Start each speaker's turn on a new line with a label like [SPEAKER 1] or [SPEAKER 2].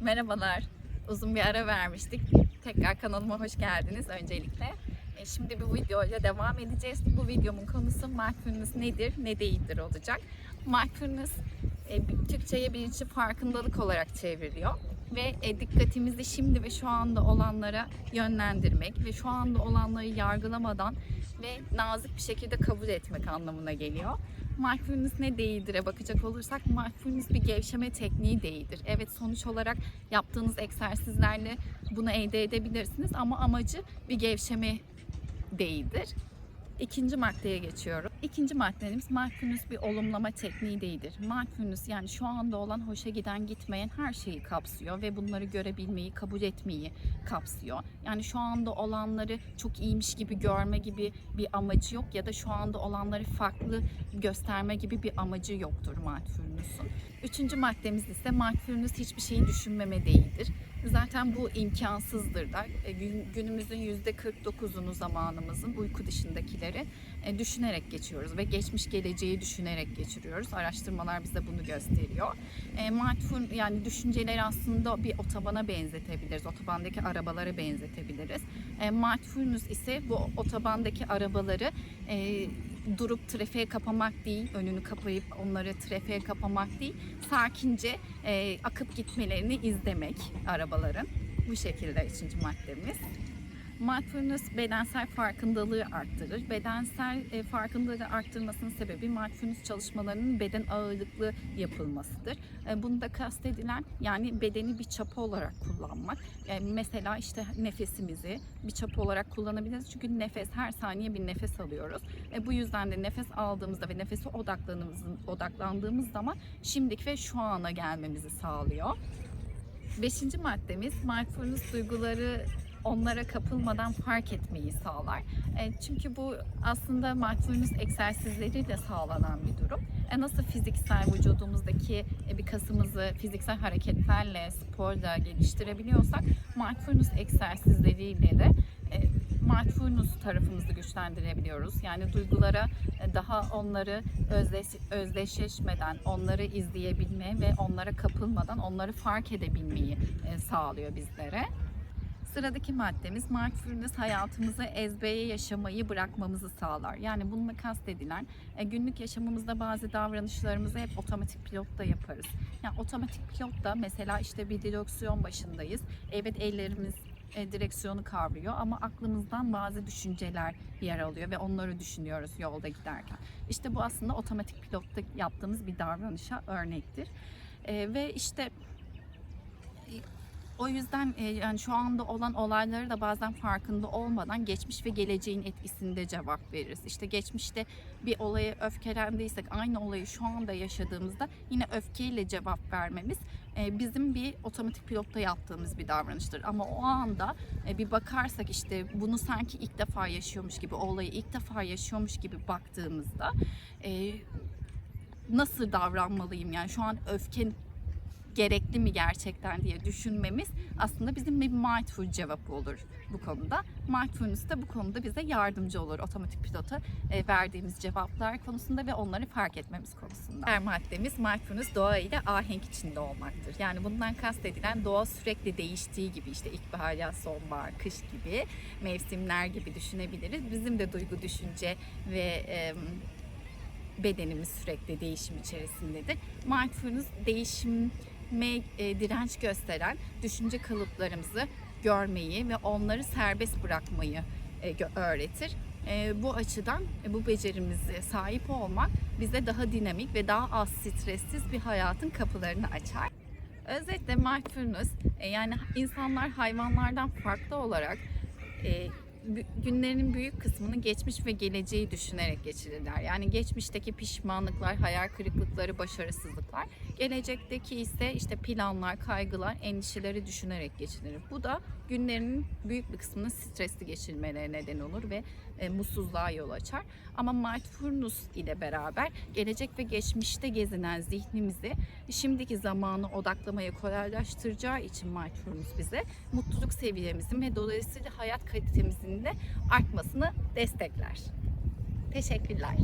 [SPEAKER 1] Merhabalar. Uzun bir ara vermiştik. Tekrar kanalıma hoş geldiniz öncelikle. E, Şimdi bu videoyla devam edeceğiz. Bu videomun konusu mindfulness nedir, ne değildir olacak. Mindfulness e, Türkçe'ye bilinçli farkındalık olarak çevriliyor. Ve e, dikkatimizi şimdi ve şu anda olanlara yönlendirmek ve şu anda olanları yargılamadan ve nazik bir şekilde kabul etmek anlamına geliyor. Mindfulness ne değildir'e bakacak olursak mindfulness bir gevşeme tekniği değildir. Evet sonuç olarak yaptığınız egzersizlerle bunu elde edebilirsiniz ama amacı bir gevşeme değildir. İkinci maddeye geçiyorum. İkinci maddemiz mindfulness bir olumlama tekniği değildir. Mindfulness yani şu anda olan hoşa giden gitmeyen her şeyi kapsıyor ve bunları görebilmeyi, kabul etmeyi kapsıyor. Yani şu anda olanları çok iyiymiş gibi görme gibi bir amacı yok ya da şu anda olanları farklı gösterme gibi bir amacı yoktur mindfulness'un. Üçüncü maddemiz ise mindfulness hiçbir şeyi düşünmeme değildir. Zaten bu imkansızdır da. E, gün- Günümüzün %49'unu zamanımızın uyku dışındakileri e, düşünerek geçiyoruz ve geçmiş geleceği düşünerek geçiriyoruz. Araştırmalar bize bunu gösteriyor. E, Mindful yani düşünceleri aslında bir otobana benzetebiliriz. Otobandaki arabalara benzetebiliriz. Mindfulness ise bu otobandaki arabaları durup trafiğe kapamak değil, önünü kapayıp onları trafiğe kapamak değil, sakince e, akıp gitmelerini izlemek arabaların. Bu şekilde üçüncü maddemiz. Mindfulness bedensel farkındalığı arttırır. Bedensel e, farkındalığı arttırmasının sebebi mindfulness çalışmalarının beden ağırlıklı yapılmasıdır. E, bunda kastedilen yani bedeni bir çapa olarak kullanmak. E, mesela işte nefesimizi bir çapa olarak kullanabiliriz. Çünkü nefes her saniye bir nefes alıyoruz. E, bu yüzden de nefes aldığımızda ve nefese odaklandığımız zaman şimdiki ve şu ana gelmemizi sağlıyor. Beşinci maddemiz mindfulness duyguları onlara kapılmadan fark etmeyi sağlar. E, çünkü bu aslında mindfulness egzersizleriyle sağlanan bir durum. E, nasıl fiziksel vücudumuzdaki e, bir kasımızı fiziksel hareketlerle, sporla geliştirebiliyorsak mindfulness egzersizleriyle de e, mindfulness tarafımızı güçlendirebiliyoruz. Yani duygulara e, daha onları özdeş, özdeşleşmeden, onları izleyebilme ve onlara kapılmadan onları fark edebilmeyi e, sağlıyor bizlere. Sıradaki maddemiz mindfulness hayatımızı ezbere yaşamayı bırakmamızı sağlar. Yani bununla kastedilen e, günlük yaşamımızda bazı davranışlarımızı hep otomatik pilotta yaparız. Yani otomatik pilotta mesela işte bir direksiyon başındayız. Evet ellerimiz e, direksiyonu kavruyor ama aklımızdan bazı düşünceler yer alıyor ve onları düşünüyoruz yolda giderken. İşte bu aslında otomatik pilotta yaptığımız bir davranışa örnektir. E, ve işte o yüzden e, yani şu anda olan olayları da bazen farkında olmadan geçmiş ve geleceğin etkisinde cevap veririz. İşte geçmişte bir olaya öfkelendiysek aynı olayı şu anda yaşadığımızda yine öfkeyle cevap vermemiz e, bizim bir otomatik pilotta yaptığımız bir davranıştır. Ama o anda e, bir bakarsak işte bunu sanki ilk defa yaşıyormuş gibi, o olayı ilk defa yaşıyormuş gibi baktığımızda nasıl davranmalıyım yani şu an öfke gerekli mi gerçekten diye düşünmemiz aslında bizim bir mindful cevap olur bu konuda. Mindfulness da bu konuda bize yardımcı olur otomatik pilota e, verdiğimiz cevaplar konusunda ve onları fark etmemiz konusunda. Diğer maddemiz mindfulness doğa ile ahenk içinde olmaktır. Yani bundan kastedilen doğa sürekli değiştiği gibi işte ilkbahar, yaz, sonbahar, kış gibi mevsimler gibi düşünebiliriz. Bizim de duygu, düşünce ve e, bedenimiz sürekli değişim içerisindedir. Mindfulness e, direnç gösteren düşünce kalıplarımızı görmeyi ve onları serbest bırakmayı e, öğretir. E, bu açıdan bu becerimize sahip olmak bize daha dinamik ve daha az stressiz bir hayatın kapılarını açar. Özetle mindfulness yani insanlar hayvanlardan farklı olarak günlerinin büyük kısmını geçmiş ve geleceği düşünerek geçirirler. Yani geçmişteki pişmanlıklar, hayal kırıklıkları, başarısızlıklar, gelecekteki ise işte planlar, kaygılar, endişeleri düşünerek geçirilir. Bu da günlerinin büyük bir kısmını stresli geçirmelerine neden olur ve e, mutsuzluğa yol açar. Ama mindfulness ile beraber gelecek ve geçmişte gezinen zihnimizi şimdiki zamanı odaklamaya kolaylaştıracağı için mindfulness bize mutluluk seviyemizin ve dolayısıyla hayat kalitemizin de artmasını destekler. Teşekkürler.